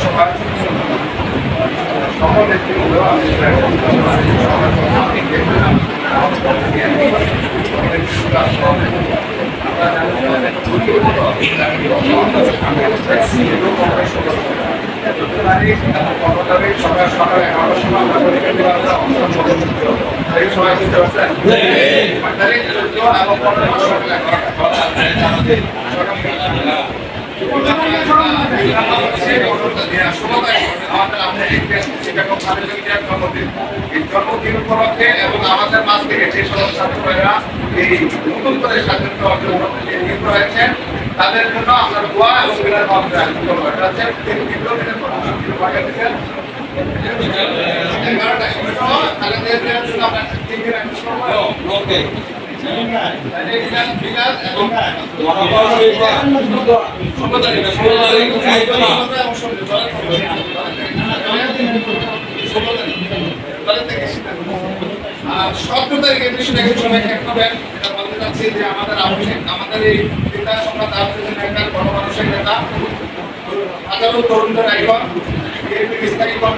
সকাল সকাল জন্মদিন উপলক্ষে এবং আমাদের ছাত্ররা এই নতুন স্বাধীনতা অর্জন করতে রয়েছেন তাদের জন্য আমরা দোয়া এবং এটা হচ্ছে বিকাশ এবং সতেরো তারিখে বিষয়টাকে সবাই এক এটা যে আমাদের আবশ্যক আমাদের এই নেতা সম্রাট আবশ্যক নেতা গণমানুষের নেতা। হাজারো তরুণদের আইকন খন্দকার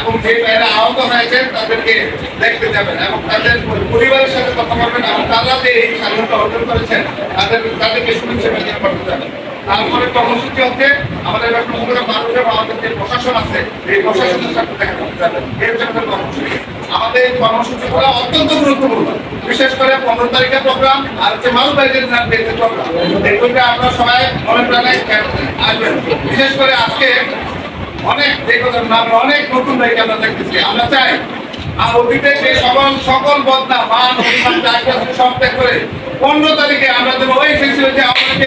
এবং যে ভাইয়েরা আহত হয়েছে তাদেরকে দেখতে যাবেন এবং তাদের পরিবারের সাথে কথা বলবেন এবং তারা এই স্বাধীনতা অর্জন করেছেন, তাদের তাদেরকে শুভেচ্ছা তারপরে কর্মসূচি হচ্ছে, আমাদের ডক্টর যে প্রশাসন আছে, এই প্রশাসনের সাথে দেখা করতে হচ্ছে আমাদের কর্মসূচিগুলো অত্যন্ত গুরুত্বপূর্ণ। বিশেষ করে পনেরো তারিখের প্রোগ্রাম আর হচ্ছে প্রোগ্রাম সবাই মনে প্রাণে আসবেন বিশেষ করে আজকে অনেক দেখো নাম অনেক নতুন আমরা দেখতেছি। আমরা চাই আর অতীতে যে সকল সকল বদনা মান, অভিমান সব ত্যাগ করে পনেরো তারিখে আমরা যেন ওই ফেসিলিটি আমাদেরকে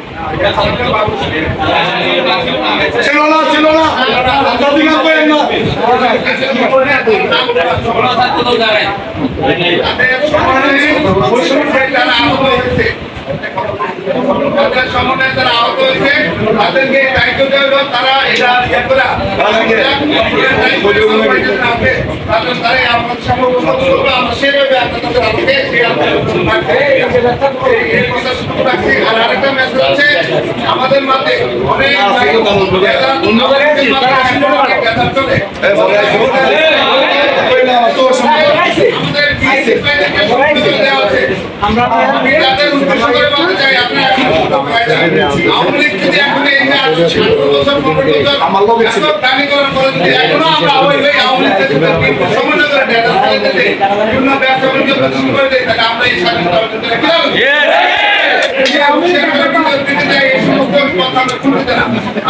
ছিল না ছিল না দাদিকা করেন না তাদের সমন্বয়ে যারা আহত তারা ইয়ে আপনাদের এই প্রশাসন রাখছি আর আরেকটা মেসেজ আছে আমাদের মাঝে অনেক আমরা তাদের উদ্দেশ্য করে বলতে চাই আপনারা আওয়ামী লীগ যদি এখন এই যে আঠারো বছর পনেরো বছর এত দাবিকরণ করে যদি এখনও আমরা এই স্বাধীনতা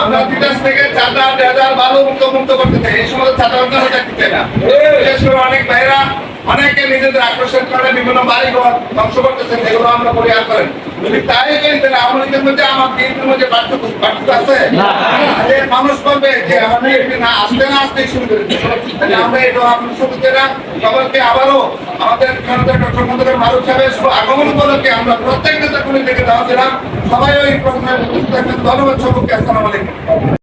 আমরা বিদেশ থেকে চাঁদা ডেজার বালু মুক্ত মুক্ত করতে চাই। এই সমস্ত অর্জন হতে না অনেক ভাইরা অনেকে নিজেদের আকর্ষণ করে বিভিন্ন বাড়ি ঘর ধ্বংস করতেছেন এগুলো আমরা পরিহার করেন। যদি তাই করি তাহলে আওয়ামী লীগের মধ্যে আমার বিএনপির মধ্যে পার্থক্য পার্থক্য আছে? মানুষ বলবে যে বিএনপি না আসতে না আসতেই শুরু করে। তাহলে আমরা এই আপনার সদস্যরা সবাইকে আবারও আমাদের ডক্টর মন্দিরের মারুফ সাহেবের শুভ আগমন উপলক্ষে আমরা প্রত্যেক নেতা থেকে দেওয়া ছিলাম। সবাই ওই প্রশ্নের ধন্যবাদ সবকে আসসালামু আলাইকুম।